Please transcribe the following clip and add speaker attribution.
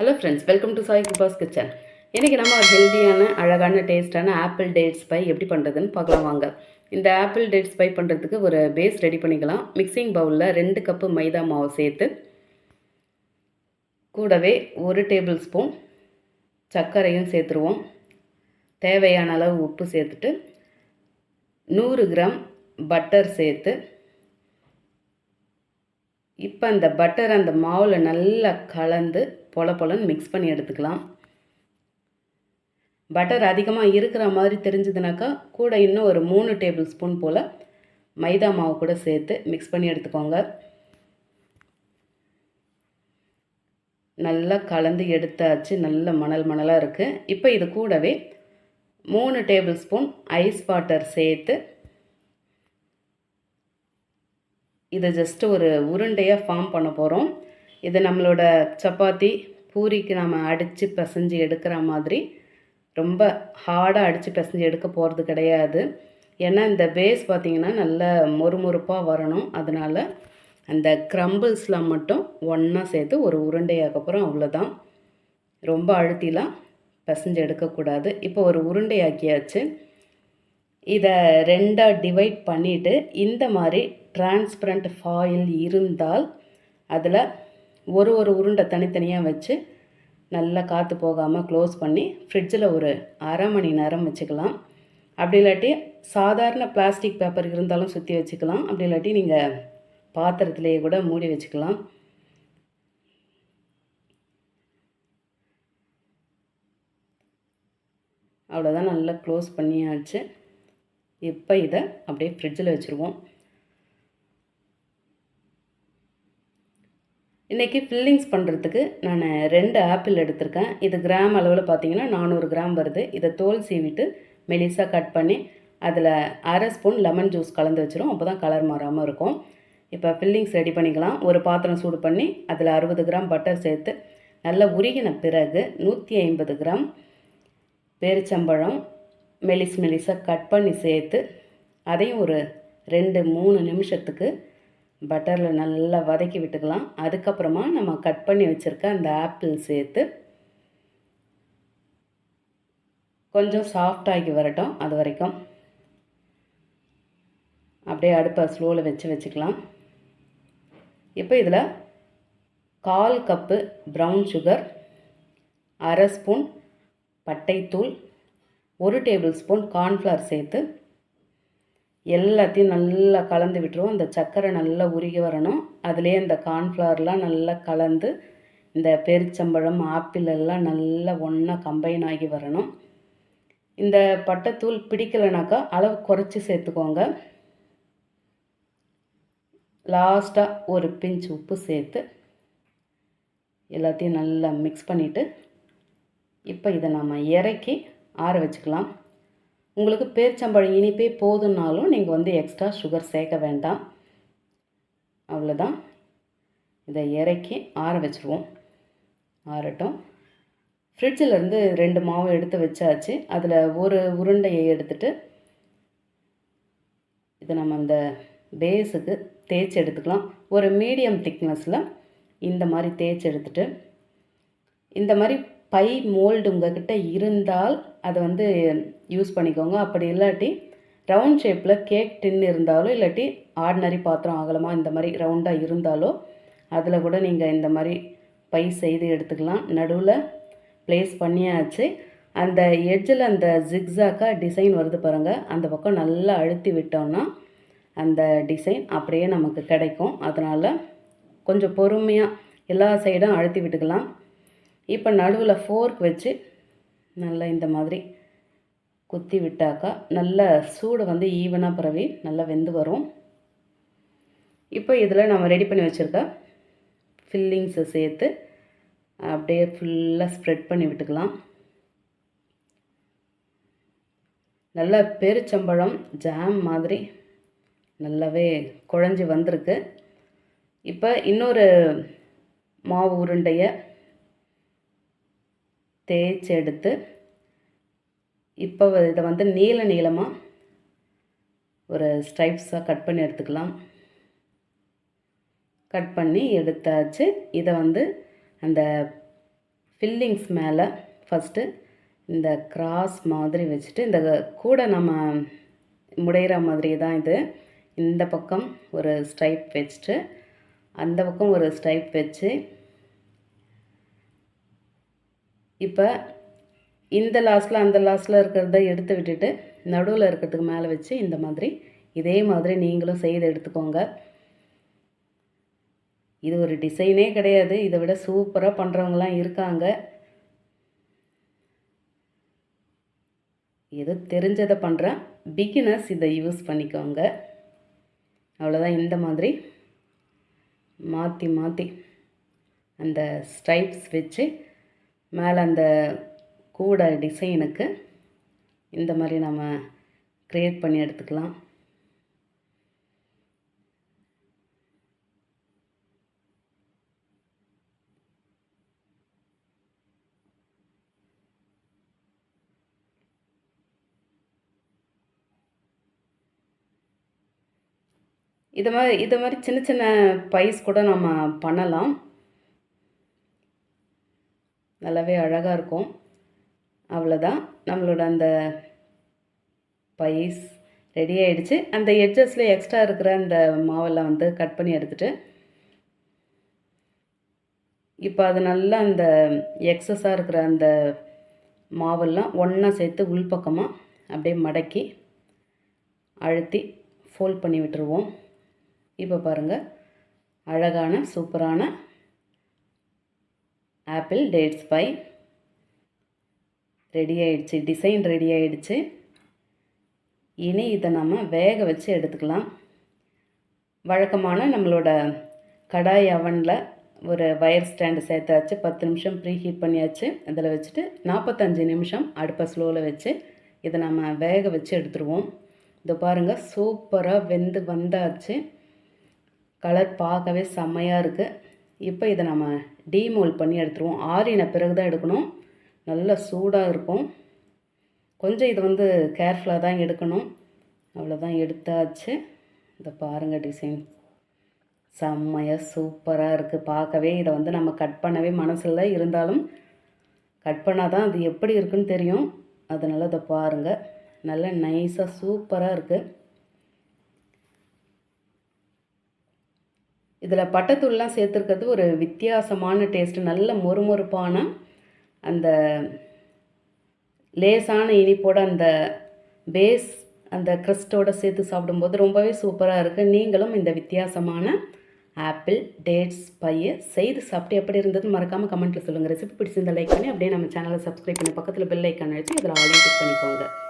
Speaker 1: Hello friends welcome to Sai Kubas kitchen இன்றைக்கி நம்ம ஒரு ஹெல்த்தியான அழகான டேஸ்ட்டான ஆப்பிள் டேட்ஸ் பை எப்படி பண்ணுறதுன்னு பார்க்கலாம் வாங்க. இந்த ஆப்பிள் டேட்ஸ் பை பண்ணுறதுக்கு ஒரு பேஸ் ரெடி பண்ணிக்கலாம். மிக்சிங் பவுலில் ரெண்டு கப்பு மைதா மாவு சேர்த்து கூடவே ஒரு டேபிள் ஸ்பூன் சர்க்கரையும் சேர்த்துருவோம். தேவையான அளவு உப்பு சேர்த்துட்டு நூறு கிராம் பட்டர் சேர்த்து இப்போ அந்த பட்டர் அந்த மாவில் நல்லா கலந்து பொல பொலன்னு மிக்ஸ் பண்ணி எடுத்துக்கலாம். பட்டர் அதிகமாக இருக்கிற மாதிரி தெரிஞ்சதுனாக்கா கூட இன்னும் ஒரு மூணு டேபிள் ஸ்பூன் போல் மைதா மாவு கூட சேர்த்து மிக்ஸ் பண்ணி எடுத்துக்கோங்க. நல்லா கலந்து எடுத்தாச்சு நல்ல மணல் மணலாக இருக்குது இப்போ இது கூடவே மூணு டேபிள் ஸ்பூன் ஐஸ் வாட்டர் சேர்த்து இதை ஜஸ்ட்டு ஒரு உருண்டையாக ஃபார்ம் பண்ண போகிறோம் இது நம்மளோட சப்பாத்தி பூரிக்கு நம்ம அடித்து பிசைஞ்சு எடுக்கிற மாதிரி. ரொம்ப ஹார்டாக அடித்து பிசைஞ்சு எடுக்க போகிறது கிடையாது. ஏன்னா இந்த பேஸ் பார்த்திங்கன்னா நல்ல மொறுமொறுப்பாக வரணும். அதனால் அந்த க்ரம்பிள்ஸ்லாம் மட்டும் ஒன்றா சேர்த்து ஒரு உருண்டையாக்கப்புறம் அவ்வளோதான் ரொம்ப அழுத்திலாம் பிசைஞ்சு எடுக்கக்கூடாது. இப்போ ஒரு உருண்டையாக்கியாச்சு. இதை ரெண்டாக டிவைட் பண்ணிவிட்டு இந்த மாதிரி டிரான்ஸ்பரண்ட் ஃபாயில் இருந்தால் அதில் ஒரு ஒரு உருண்டை தனித்தனியாக வச்சு நல்லா காற்று போகாமல் க்ளோஸ் பண்ணி ஃப்ரிட்ஜில் ஒரு அரை மணி நேரம் வச்சுக்கலாம். அப்படி இல்லாட்டி சாதாரண பிளாஸ்டிக் பேப்பர் இருந்தாலும் சுற்றி வச்சுக்கலாம். அப்படி இல்லாட்டி நீங்கள் பாத்திரத்திலேயே கூட மூடி வச்சுக்கலாம். அவ்வளோதான் நல்லா க்ளோஸ் பண்ணியாச்சு. இப்போ இதை அப்படியே ஃப்ரிட்ஜில் வச்சுருவோம். இன்றைக்கி ஃபில்லிங்ஸ் பண்ணுறதுக்கு நான் ரெண்டு ஆப்பிள் எடுத்திருக்கேன். இது கிராம் அளவில் பார்த்தீங்கன்னா நானூறு கிராம் வருது. இதை தோல் சீவிட்டு மெலிசாக கட் பண்ணி அதில் அரை ஸ்பூன் லெமன் ஜூஸ் கலந்து வச்சிரும். அப்போ தான் கலர் மாறாமல் இருக்கும். இப்போ ஃபில்லிங்ஸ் ரெடி பண்ணிக்கலாம். ஒரு பாத்திரம் சூடு பண்ணி அதில் அறுபது கிராம் பட்டர் சேர்த்து நல்லா உருகின பிறகு நூற்றி ஐம்பது கிராம் பேரிச்சம்பழம் மெலிஸ் மெலிசாக கட் பண்ணி சேர்த்து அதையும் ஒரு ரெண்டு மூணு நிமிஷத்துக்கு பட்டரில் நல்லா வதக்கி விட்டுக்கலாம். அதுக்கப்புறமா நம்ம கட் பண்ணி வச்சுருக்க அந்த ஆப்பிள் சேர்த்து கொஞ்சம் சாஃப்டாகி வரட்டும் அது வரைக்கும். அப்படியே அடுப்பை ஸ்லோவில் வச்சு வச்சுக்கலாம். இப்போ இதில் கால் கப்பு ப்ரௌன் சுகர் அரை ஸ்பூன் பட்டைத்தூள் ஒரு டேபிள் ஸ்பூன் கார்ன்ஃப்ளவர் சேர்த்து எல்லாத்தையும் நல்லா கலந்து விட்டுருவோம். அந்த சர்க்கரை நல்லா உருகி வரணும். அதுலேயே இந்த கார்ன்ஃப்ளவர்லாம் நல்லா கலந்து இந்த பெருச்சம்பழம் ஆப்பிள் எல்லாம் நல்லா ஒன்றா கம்பைன் ஆகி வரணும். இந்த பட்டைத்தூள் பிடிக்கலைனாக்கா அளவு குறைச்சி சேர்த்துக்கோங்க. லாஸ்ட்டாக ஒரு பிஞ்ச் உப்பு சேர்த்து எல்லாத்தையும் நல்லா மிக்ஸ் பண்ணிவிட்டு இப்போ இதை நம்ம இறக்கி ஆற வச்சுக்கலாம். உங்களுக்கு பேர்ச்சம்பழம் இனிப்பே போதுன்னாலும் நீங்கள் வந்து எக்ஸ்ட்ரா சுகர் சேர்க்க வேண்டாம். அவ்வளோதான் இதை இறக்கி ஆற வச்சுருவோம். ஆறட்டும். ஃப்ரிட்ஜிலேருந்து ரெண்டு மாவு எடுத்து வச்சாச்சு. அதில் ஒரு உருண்டையை எடுத்துட்டு இதை நம்ம அந்த பேஸுக்கு தேய்ச்சி எடுத்துக்கலாம். ஒரு மீடியம் திக்னஸில் இந்த மாதிரி தேய்ச்சி எடுத்துட்டு இந்த மாதிரி பை மோல்டு உங்ககிட்ட இருந்தால் அதை வந்து யூஸ் பண்ணிக்கோங்க. அப்படி இல்லாட்டி ரவுண்ட் ஷேப்பில் கேக் டின் இருந்தாலோ இல்லாட்டி ஆர்டினரி பாத்திரம் அகலமாக இந்த மாதிரி ரவுண்டாக இருந்தாலோ அதில் கூட நீங்கள் இந்த மாதிரி பை செய்து எடுத்துக்கலாம். நடுவில் ப்ளேஸ் பண்ணியாச்சு. அந்த எட்ஜில் அந்த ஜிக்ஸாக்காக டிசைன் வருது பாருங்கள் அந்த பக்கம் நல்லா அழுத்தி விட்டோம்னா அந்த டிசைன் அப்படியே நமக்கு கிடைக்கும். அதனால் கொஞ்சம் பொறுமையாக எல்லா சைடும் அழுத்தி விட்டுக்கலாம். இப்போ நடுவில் ஃபோர்க் வச்சு நல்லா இந்த மாதிரி குத்தி விட்டாக்கா நல்ல சூடு வந்து ஈவனாக பரவி நல்லா வெந்து வரும். இப்போ இதில் நம்ம ரெடி பண்ணி வச்சுருக்க ஃபில்லிங்ஸை சேர்த்து அப்படியே ஃபுல்லாக ஸ்ப்ரெட் பண்ணி விட்டுக்கலாம். நல்ல பெருச்சம்பழம் ஜாம் மாதிரி நல்லாவே குழஞ்சி வந்திருக்கு. இப்போ இன்னொரு மாவு உருண்டையை தேய்ச்சி எடுத்து இப்போ இதை வந்து நீள நீளமாக ஒரு ஸ்ட்ரைப்ஸாக கட் பண்ணி எடுத்துக்கலாம். கட் பண்ணி எடுத்தாச்சு. இதை வந்து அந்த ஃபில்லிங்ஸ் மேலே ஃபஸ்ட்டு இந்த கிராஸ் மாதிரி வச்சுட்டு இந்த கூட நம்ம முடையிற மாதிரி தான் இது. இந்த பக்கம் ஒரு ஸ்ட்ரைப் வச்சுட்டு அந்த பக்கம் ஒரு ஸ்ட்ரைப் வச்சு இப்போ இந்த லாஸ்ட்டில் அந்த லாஸ்ட்டில் இருக்கிறத எடுத்து விட்டுட்டு நடுவில் இருக்கிறதுக்கு மேலே வச்சு இந்த மாதிரி இதே மாதிரி நீங்களும் செய்து எடுத்துக்கோங்க. இது ஒரு டிசைனே கிடையாது. இதை விட சூப்பராக பண்ணுறவங்களாம் இருக்காங்க. ஏதோ தெரிஞ்சதை பண்ணுறேன் பிகினர்ஸ் இதை யூஸ் பண்ணிக்கோங்க. அவ்வளோதான் இந்த மாதிரி. மாற்றி மாற்றி அந்த ஸ்ட்ரைப்ஸ் வச்சு மேலே அந்த கூட டிசைனுக்கு இந்த மாதிரி நம்ம க்ரியேட் பண்ணி எடுத்துக்கலாம். இது மாதிரி இது மாதிரி சின்ன சின்ன பைஸ் கூட நம்ம பண்ணலாம். நல்லாவே அழகாக இருக்கும். அவ்வளோதான் நம்மளோட அந்த பைஸ் ரெடி ஆகிடுச்சு அந்த எட்ஜஸில் எக்ஸ்ட்ரா இருக்கிற அந்த மாவெல்லாம் வந்து கட் பண்ணி எடுத்துகிட்டு இப்போ அது நல்லா அந்த எக்ஸஸாக இருக்கிற அந்த மாவெல்லாம் ஒன்றா சேர்த்து உள்பக்கமாக அப்படியே மடக்கி அழுத்தி ஃபோல்ட் பண்ணி விட்டுருவோம். இப்போ பாருங்கள் அழகான சூப்பரான ஆப்பிள் டேட்ஸ் பை ரெடி ஆயிடுச்சு டிசைன் ரெடி ஆயிடுச்சு. இனி இதை நம்ம வேக வச்சு எடுத்துக்கலாம். வழக்கமான நம்மளோட கடாய் அவனில் ஒரு வயர் ஸ்டாண்டு சேர்த்தாச்சு. பத்து நிமிஷம் ப்ரீ ஹீட் பண்ணியாச்சு. அதில் வச்சுட்டு நாற்பத்தஞ்சு நிமிஷம் அடுப்பை ஸ்லோவில் வச்சு இதை நம்ம வேக வச்சு எடுத்துருவோம். இதை பாருங்கள் சூப்பராக வெந்து வந்தாச்சு. கலர் பார்க்கவே செம்மையாக இருக்குது இப்போ இதை நம்ம டீமோல் பண்ணி எடுத்துருவோம். ஆறின பிறகு தான் எடுக்கணும். நல்ல சூடாக இருக்கும். கொஞ்சம் இது வந்து கேர்ஃபுல்லாக தான் எடுக்கணும். அவ்வளோதான் எடுத்தாச்சு. இதை பாருங்கள் டிசைன் செம்மையாக சூப்பராக இருக்குது பார்க்கவே இதை வந்து நம்ம கட் பண்ணவே மனசில் இருந்தாலும் கட் பண்ணால் தான் அது எப்படி இருக்குன்னு தெரியும். அதனால் இதை பாருங்கள் நல்ல நைஸாக சூப்பராக இருக்குது இதில் பட்டத்தூள்லாம் சேர்த்துருக்கிறது ஒரு வித்தியாசமான டேஸ்ட்டு நல்ல மொறுமொறுப்பான அந்த லேசான இனிப்போட அந்த பேஸ் அந்த க்ரஸ்ட்டோடு சேர்த்து சாப்பிடும்போது ரொம்பவே சூப்பராக இருக்குது நீங்களும் இந்த வித்தியாசமான ஆப்பிள் டேட்ஸ் பையை செய்து சாப்பிட்டு எப்படி இருந்தது மறக்காமல் கமெண்ட்டில் சொல்லுங்கள் ரெசிபி பிடிச்சிருந்த லைக் பண்ணி அப்படியே நம்ம சேனலை சப்ஸ்கிரைப் பண்ணி பக்கத்தில் பெல் ஐக்கான் அழைச்சி இதில் ஆல்ரெடி கிளிக் பண்ணிக்கோங்க.